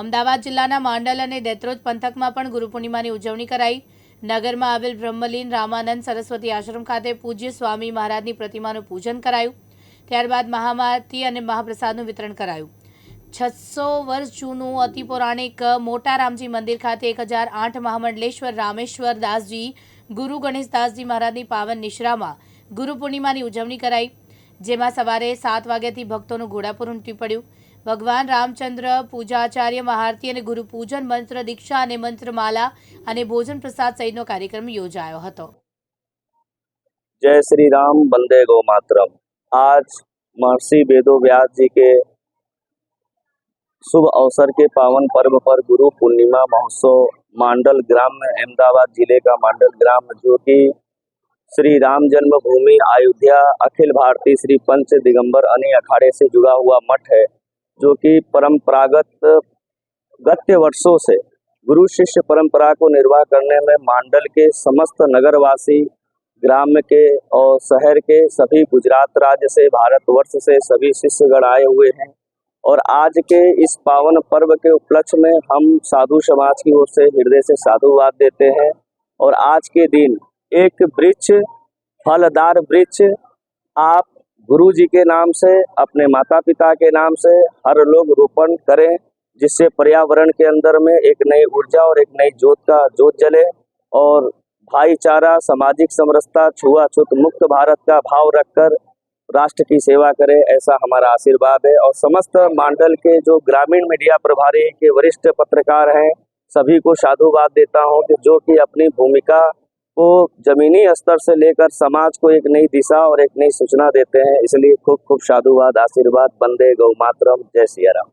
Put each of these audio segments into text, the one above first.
અમદાવાદ જિલ્લાના માંડલ અને દેત્રોજ પંથકમાં પણ ગુરુ પૂર્ણિમાની ઉજવણી કરાઈ. નગરમાં આવેલ બ્રહ્મલીન રામાનંદ સરસ્વતી આશ્રમ ખાતે પૂજ્ય સ્વામી મહારાજની પ્રતિમાનું પૂજન કરાયું. ત્યારબાદ મહામારતી અને મહાપ્રસાદનું વિતરણ કરાયું. છસો વર્ષ જૂનું અતિ પૌરાણિક મોટા રામજી મંદિર ખાતે એક હજાર આઠ મહામંડલેશ્વર રામેશ્વર દાસજી, ગુરુ ગણેશદાસજી મહારાજની પાવન નિશ્રામાં ગુરુ પૂર્ણિમાની ઉજવણી કરાઈ. જેમાં સવારે સાત વાગ્યાથી ભક્તોનું ઘોડાપુર ઉમટી પડ્યું ભગવાન રામચંદ્ર પૂજાચાર્ય મહારતી અને ગુરુ પૂજન મંત્ર દીક્ષા અને મંત્રમાલા અને ભોજન પ્રસાદ સહિતનો કાર્યક્રમ યોજાયો હતો जय श्री राम वंदे गौ मातरम आज महर्षि वेदो व्यास जी के शुभ अवसर के पावन पर्व पर गुरु पूर्णिमा महोत्सव मांडल ग्राम में अहमदाबाद जिले का मांडल ग्राम जो कि श्री राम जन्मभूमि, अयोध्या, अखिल भारतीय श्री पंच दिगंबर अनी अखाड़े से जुड़ा हुआ मठ है, जो कि परंपरागत गत्य वर्षों से गुरु शिष्य परंपरा को निर्वाह करने में मांडल के समस्त नगरवासी, ग्राम के और शहर के सभी गुजरात राज्य से, भारतवर्ष से सभी शिष्यगण आए हुए हैं। और आज के इस पावन पर्व के उपलक्ष्य में हम साधु समाज की ओर से, हृदय से साधुवाद देते हैं। और आज के दिन एक वृक्ष, फलदार वृक्ष। आप गुरु जी के नाम से, अपने माता पिता के नाम से हर लोग रोपण करें, जिससे पर्यावरण के अंदर में एक नई ऊर्जा और एक नई जोत का जोत जले और भाईचारा, सामाजिक समरसता, छुआछूत मुक्त भारत का भाव रखकर राष्ट्र की सेवा करें, ऐसा हमारा आशीर्वाद है। और समस्त मांडल के जो ग्रामीण मीडिया प्रभारी के वरिष्ठ पत्रकार हैं, सभी को साधुवाद देता हूँ कि जो कि अपनी भूमिका को जमीनी स्तर से लेकर समाज को एक नई दिशा और एक नई सूचना देते हैं। इसलिए खूब खूब साधुवाद, आशीर्वाद, बंदे गौ मातरम जय सिया राम।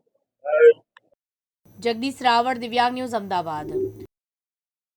जगदीश रावण, दिव्यांग न्यूज़, अहमदाबाद।